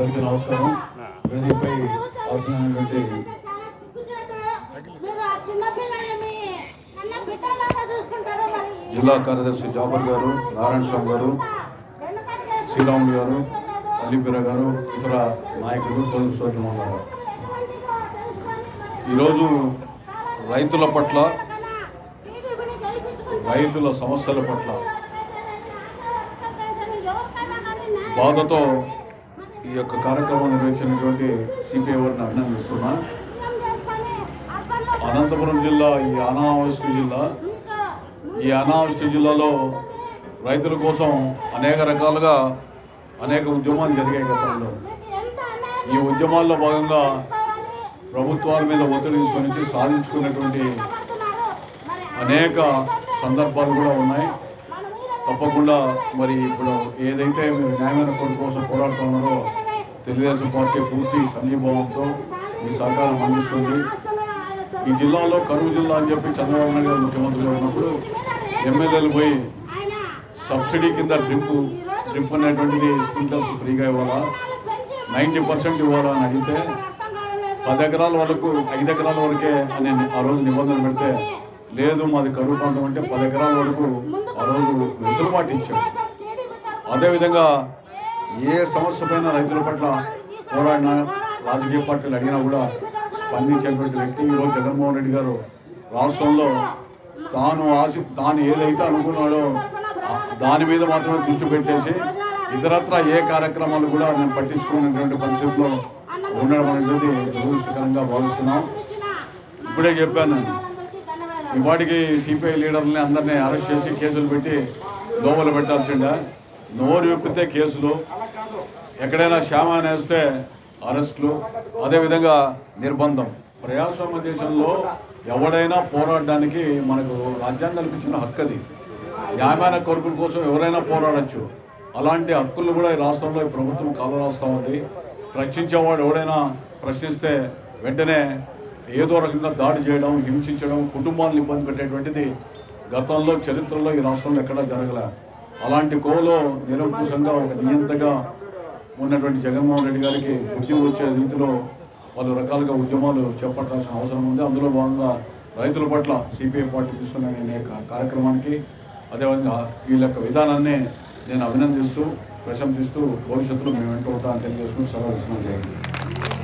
అందరికీ నమస్కారం. వేదికపై అవసరమైనటువంటి జిల్లా కార్యదర్శి జాఫర్ గారు నారాయణ స్వామి గారు శ్రీరాములు గారు అలీపీర గారు ఇతర నాయకులు సోదరు సోదరు గారు ఈరోజు రైతుల పట్ల రైతుల సమస్యల పట్ల బాధతో ఈ యొక్క కార్యక్రమం నిర్వహించినటువంటి సిపిఐ వారిని అభినందిస్తున్నా. అనంతపురం జిల్లా ఈ అనావృష్టి జిల్లా ఈ అనావృష్టి జిల్లాలో రైతుల కోసం అనేక రకాలుగా అనేక ఉద్యమాలు జరిగాయి గతంలో. ఈ ఉద్యమాల్లో భాగంగా ప్రభుత్వాల మీద ఒత్తిడి తీసుకొని సాధించుకున్నటువంటి అనేక సందర్భాలు కూడా ఉన్నాయి. తప్పకుండా మరి ఇప్పుడు ఏదైతే మీరు న్యాయమైన కోర్టు కోసం పోరాడుతున్నారో తెలుగుదేశం పార్టీ పూర్తి సంఘీభావంతో మీ సహకారం అందిస్తుంది. ఈ జిల్లాలో కరువు జిల్లా అని చెప్పి చంద్రబాబు నాయుడు గారు ముఖ్యమంత్రిగా ఉన్నప్పుడు ఎమ్మెల్యేలు పోయి సబ్సిడీ కింద డ్రిప్ డ్రిప్ అనేటువంటిది స్ప్రింక్లర్స్ ఫ్రీగా ఇవ్వాలా? నైంటీ పర్సెంట్ ఇవ్వాలా అని అడిగితే పది ఎకరాల వరకు ఐదు ఎకరాల వరకే అని ఆ రోజు నిబంధన పెడితే లేదు మాది కరువు ప్రాంతం అంటే పది ఎకరాల వరకు ఆ రోజు వెసులుబాటు ఇచ్చాడు అదేవిధంగా ఏ సమస్య పైన రైతుల పట్ల పోరాడినా రాజకీయ పార్టీలు అడిగినా కూడా స్పందించేటువంటి వ్యక్తి ఈరోజు జగన్మోహన్ రెడ్డి గారు. రాష్ట్రంలో తాను ఆశ తాను ఏదైతే అనుకున్నాడో దాని మీద మాత్రమే దృష్టి పెట్టేసి ఇతరత్ర ఏ కార్యక్రమాలు కూడా నేను పట్టించుకునేటువంటి పరిస్థితుల్లో ఉండడం అనేది దురదృష్టకరంగా భావిస్తున్నాం. ఇప్పుడే చెప్పాను. నేను ఇవాటికి సిపిఐ లీడర్ని అందరినీ అరెస్ట్ చేసి కేసులు పెట్టి దోమలు పెట్టాల్సిందా నోరు విప్పితే కేసులు. ఎక్కడైనా శ్యామ వేస్తే అరెస్టులు. అదేవిధంగా నిర్బంధం. ప్రజాస్వామ్య దేశంలో ఎవడైనా పోరాడడానికి మనకు రాజ్యాంగం కల్పించిన హక్కు అది. న్యాయమైన కోరికల కోసం ఎవరైనా పోరాడచ్చు. అలాంటి హక్కులు కూడా ఈ రాష్ట్రంలో ఈ ప్రభుత్వం కాలరాస్తూ ఉంది. ప్రశ్నించేవాడు ఎవడైనా ప్రశ్నిస్తే వెంటనే ఏదో రకంగా దాడి చేయడం హింసించడం కుటుంబాలను ఇబ్బంది పెట్టేటువంటిది గతంలో చరిత్రలో ఈ రాష్ట్రంలో ఎక్కడా జరగలే. అలాంటి కోలో నిరంకుశంగా ఒక నియంతగా ఉన్నటువంటి జగన్మోహన్ రెడ్డి గారికి బుద్ధి వచ్చే రీతిలో పలు రకాలుగా ఉద్యమాలు చేపట్టాల్సిన అవసరం ఉంది. అందులో భాగంగా రైతుల పట్ల సిపిఐ పార్టీ తీసుకున్న కార్యక్రమానికి అదేవిధంగా వీళ్ళ యొక్క విధానాన్ని నేను అభినందిస్తూ ప్రశంసిస్తూ భవిష్యత్తులో మేము వెంట ఉంటామని తెలియజేసుకుని సెలవు